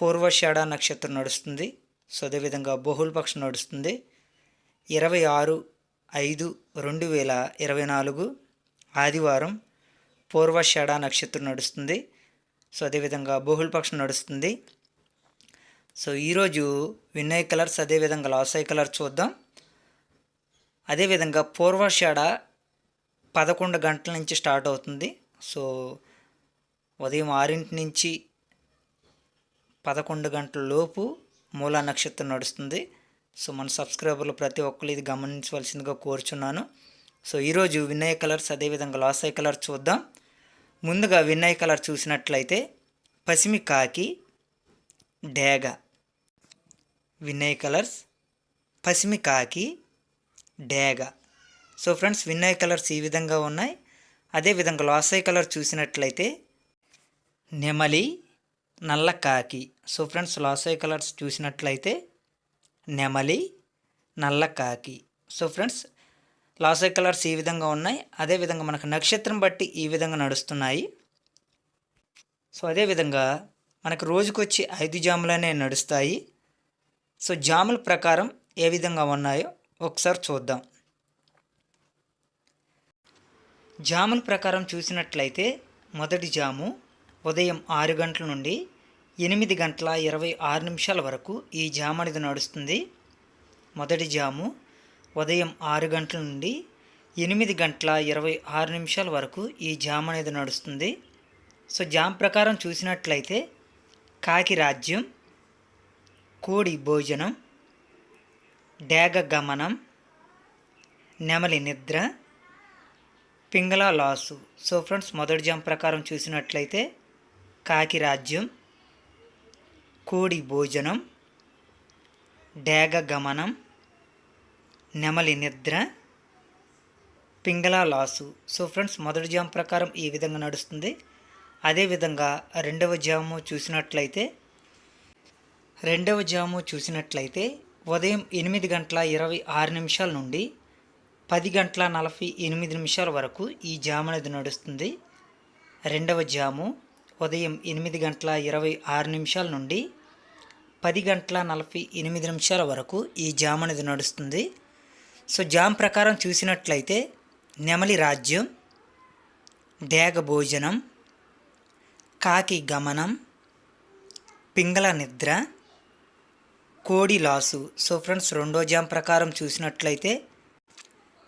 పూర్వషాఢ నక్షత్రం నడుస్తుంది. సో అదేవిధంగా బహుళపక్షం నడుస్తుంది. ఇరవై ఆరు ఐదు రెండు వేల ఇరవై నాలుగు ఆదివారం పూర్వషాఢ నక్షత్రం నడుస్తుంది. సో అదేవిధంగా బహుళపక్షం నడుస్తుంది. సో ఈరోజు వినయ్ కలర్స్ అదేవిధంగా లాసాయి కలర్ చూద్దాం. అదేవిధంగా పూర్వషాఢ పదకొండు గంటల నుంచి స్టార్ట్ అవుతుంది. సో ఉదయం ఆరింటి నుంచి పదకొండు గంటల లోపు మూలా నక్షత్రం నడుస్తుంది. సో మన సబ్స్క్రైబర్లు ప్రతి ఒక్కరు ఇది గమనించవలసిందిగా కోరుచున్నాను. సో ఈరోజు వినయ కలర్స్ అదేవిధంగా లాసై కలర్ చూద్దాం. ముందుగా వినయ్ కలర్ చూసినట్లయితే పసిమి కాకి డేగ. వినయ్ కలర్స్ పసిమి కాకి డేగ. సో ఫ్రెండ్స్ వినయ్ కలర్స్ ఈ విధంగా ఉన్నాయి. అదేవిధంగా లాసై కలర్ చూసినట్లయితే నెమలి నల్ల కాకి. సో ఫ్రెండ్స్ లాసాయి కలర్స్ చూసినట్లయితే నెమలి నల్ల కాకి. సో ఫ్రెండ్స్ లాసాయి కలర్స్ ఈ విధంగా ఉన్నాయి. అదేవిధంగా మనకు నక్షత్రం బట్టి ఈ విధంగా నడుస్తున్నాయి. సో అదేవిధంగా మనకు రోజుకొచ్చి ఐదు జాములనే నడుస్తాయి. సో జాముల ప్రకారం ఏ విధంగా ఉన్నాయో ఒకసారి చూద్దాం. జాముల ప్రకారం చూసినట్లయితే మొదటి జాము ఉదయం ఆరు గంటల నుండి ఎనిమిది గంటల ఇరవై ఆరు నిమిషాల వరకు ఈ జాము అనేది నడుస్తుంది. మొదటి జాము ఉదయం ఆరు గంటల నుండి ఎనిమిది గంటల ఇరవై ఆరు నిమిషాల వరకు ఈ జామ్ అనేది నడుస్తుంది. సో జామ్ ప్రకారం చూసినట్లయితే కాకి రాజ్యం కోడి భోజనం డేగ గమనం నెమలి నిద్ర పింగళ లాసు. సో ఫ్రెండ్స్ మొదటి జామ్ ప్రకారం చూసినట్లయితే కాకి రాజ్యం కోడి భోజనం డేగ గమనం నెమలి నిద్ర పింగళ లాసు సో ఫ్రెండ్స్ మొదటి జామ్ ప్రకారం ఈ విధంగా నడుస్తుంది. అదేవిధంగా రెండవ జాము చూసినట్లయితే రెండవ జాము చూసినట్లయితే ఉదయం ఎనిమిది గంటల ఇరవై ఆరు నిమిషాల నుండి పది గంటల నలభై ఎనిమిది నిమిషాల వరకు ఈ జాము అనేది నడుస్తుంది. రెండవ జాము ఉదయం ఎనిమిది గంటల ఇరవై ఆరు నిమిషాల నుండి పది గంటల నలభై ఎనిమిది నిమిషాల వరకు ఈ జామ్ అనేది నడుస్తుంది. సో జామ్ ప్రకారం చూసినట్లయితే నెమలి రాజ్యం డేగ భోజనం కాకి గమనం పింగళ నిద్ర కోడి లాసు. సో ఫ్రెండ్స్ రెండో జామ్ ప్రకారం చూసినట్లయితే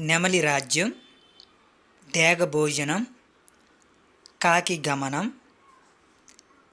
నెమలి రాజ్యం డేగ భోజనం కాకి గమనం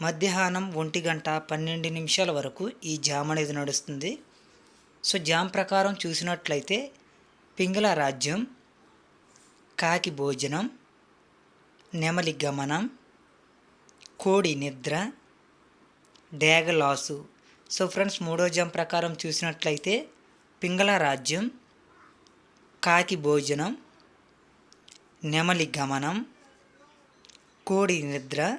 మధ్యాహ్నం ఒంటి గంట పన్నెండు నిమిషాల వరకు ఈ జామ్ అనేది నడుస్తుంది. సో జామ్ ప్రకారం చూసినట్లయితే పింగళ రాజ్యం కాకి భోజనం నెమలి గమనం కోడి నిద్ర డేగ లాసు. సో ఫ్రెండ్స్ మూడో జామ్ ప్రకారం చూసినట్లయితే పింగళ రాజ్యం కాకి భోజనం నెమలి గమనం కోడి నిద్ర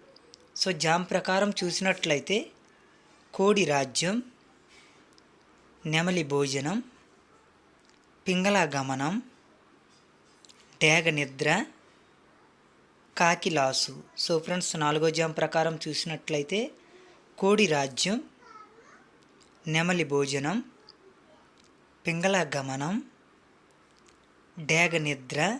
సో జామ్ ప్రకారం చూసినట్లయితే కోడి రాజ్యం నెమలి భోజనం పింగళ గమనం డేగ నిద్ర కాకిలాసు. సో ఫ్రెండ్స్ నాలుగో జామ్ ప్రకారం చూసినట్లయితే కోడి రాజ్యం నెమలి భోజనం పింగళ గమనం డేగ నిద్ర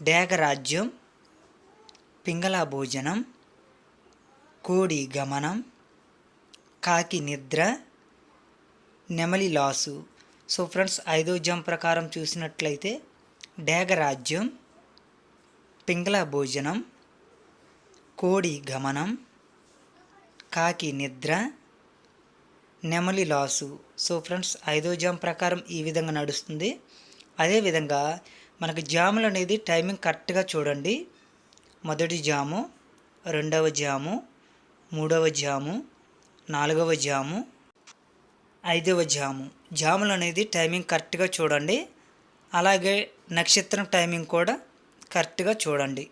డేగరాజ్యం పింగళ భోజనం కోడి గమనం కాకి నిద్ర నెమలి లాసు. సో ఫ్రెండ్స్ ఐదో జామ్ ప్రకారం చూసినట్లయితే డేగరాజ్యం పింగళ భోజనం కోడి గమనం కాకి నిద్ర నెమలి లాసు. సో ఫ్రెండ్స్ ఐదో జామ్ ప్రకారం ఈ విధంగా నడుస్తుంది. అదేవిధంగా మనకు జాములు అనేది టైమింగ్ కరెక్ట్గా చూడండి. మొదటి జాము రెండవ జాము మూడవ జాము నాలుగవ జాము ఐదవ జాము. జాములు అనేది టైమింగ్ కరెక్ట్గా చూడండి. అలాగే నక్షత్రం టైమింగ్ కూడా కరెక్ట్గా చూడండి.